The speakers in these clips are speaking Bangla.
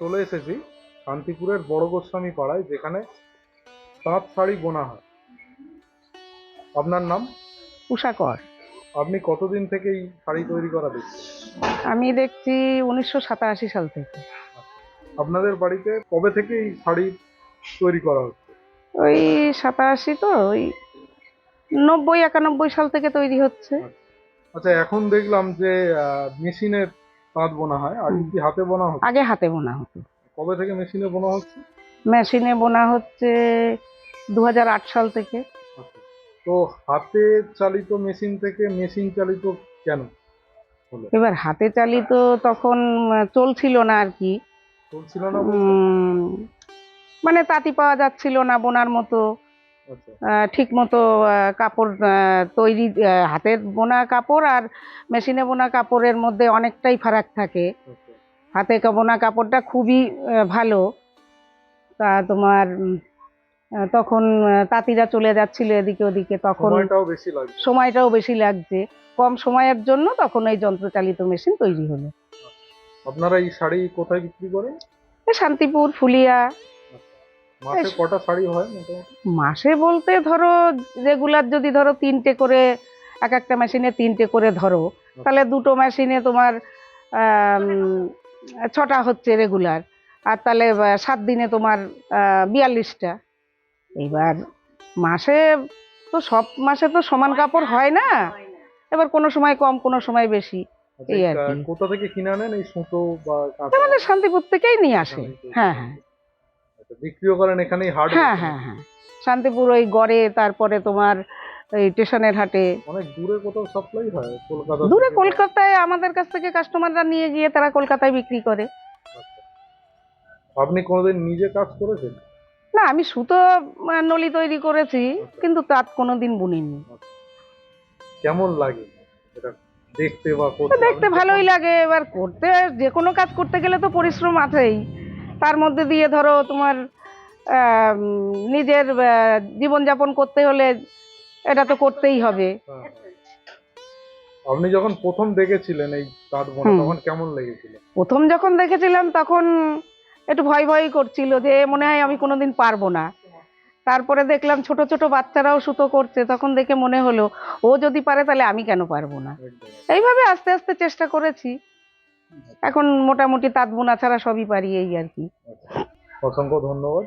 চলে এসেছি শান্তিপুরের বড় গোস্বামী পাড়ায় যেখানে তাঁত শাড়ি বোনা হয়। আপনার নাম? উষা কর আপনি কতদিন থেকে এই শাড়ি তৈরি করা দেখছেন? আমি দেখছি উনিশশো সাতাশি সাল থেকে। আপনাদের বাড়িতে কবে থেকে এই শাড়ি তৈরি করা হচ্ছে? ওই সাতাশি তো ওই নব্বই একানব্বই সাল থেকে তৈরি হচ্ছে। আচ্ছা এখন দেখলাম যে মেশিনে তাঁত বোনা হয় হুম। কি হাতে বোনা হচ্ছে? আগে হাতে বোনা হতো। কবে থেকে মেশিনে বোনা হচ্ছে? মেশিনে বোনা হচ্ছে দু হাজার আট সাল থেকে। আচ্ছা। তো হাতে চালিত মেশিন থেকে মেশিন চালিত কেন এবার হাতে চালিত তখন চলছিল না আর কি। চলছিল না মানে তাঁতি পাওয়া যাচ্ছিল না বোনার মতো। ঠিক মতো কাপড় তৈরি হাতের বোনা কাপড় আর মেশিনে বোনা কাপড়ের মধ্যে অনেকটাই ফারাক থাকে। আচ্ছা। হাতে বোনা কাপড়টা খুবই ভালো। তা তোমার তখন তাঁতিরা চলে যাচ্ছিল এদিকে ওদিকে তখন সময়টাও বেশি লাগবে সময়টাও বেশি লাগছে। কম সময়ের জন্য তখন এই যন্ত্রচালিত মেশিন তৈরি হলো। আপনারা এই শাড়ি কোথায় বিক্রি করেন? শান্তিপুর ফুলিয়া মাসে কটা শাড়ি হয় মাসে বলতে ধরো রেগুলার যদি ধরো তিনটে করে এক একটা মেশিনে তিনটে করে ধরো তাহলে দুটো মেশিনে তোমার ছটা হচ্ছে রেগুলার আর তাহলে সাত দিনে তোমার বিয়াল্লিশটা। এবার মাসে তো সব মাসে তো সমান কাপড় হয় না। এবার কোনো সময় কম কোনো সময় বেশি আচ্ছা, এই আর কি। কোথা থেকে কিনে আনেন? এই সুতো বা আমাদের শান্তিপুর থেকেই নিয়ে আসে। হ্যাঁ হ্যাঁ। আচ্ছা, বিক্রিও করেন এখানেই হাট হ্যাঁ হ্যাঁ হ্যাঁ। শান্তিপুর ওই গড়ে তারপরে তোমার এই স্টেশনের হাটে। অনেক দূরে কোথাও সাপ্লাই হয় কলকাতা দূরে কলকাতায় আমাদের কাছ থেকে কাস্টমাররা নিয়ে গিয়ে তারা কলকাতায় বিক্রি করে। আপনি কোনোদিন নিজে কাজ করেছেন? না আমি সুতো নলি তৈরি করেছি কিন্তু তাঁত কোনোদিন বুনিনি। কেমন লাগে এটা দেখতে বা করতে? দেখতে ভালোই লাগে এবার করতে যে কোনো কাজ করতে গেলে তো পরিশ্রম আছেই। তার মধ্যে দিয়ে ধরো তোমার নিজের জীবনযাপন করতে হলে এটা তো করতেই হবে। আপনি যখন প্রথম দেখেছিলেন এই তখন কেমন লেগেছিল? প্রথম যখন দেখেছিলাম তখন একটু ভয় ভয় করছিল যে মনে হয় আমি কোনোদিন পারব না। তারপরে দেখলাম ছোট ছোট বাচ্চারাও সুতো করছে তখন দেখে মনে হলো ও যদি পারে তাহলে আমি কেন পারব না? এইভাবে আস্তে আস্তে চেষ্টা করেছি। এখন মোটামুটি তাঁত বোনা ছাড়া সবই পারি এই আর কি। অসংখ্য ধন্যবাদ।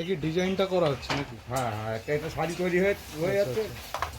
এটা কি ডিজাইনটা করা হচ্ছে নাকি হ্যাঁ হ্যাঁ একটা শাড়ি তৈরি হয়ে হয়ে আচ্ছা, যাচ্ছে আচ্ছা।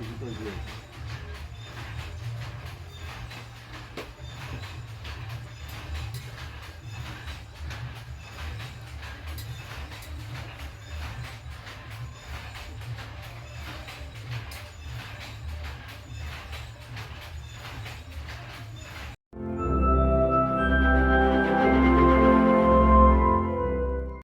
就是这。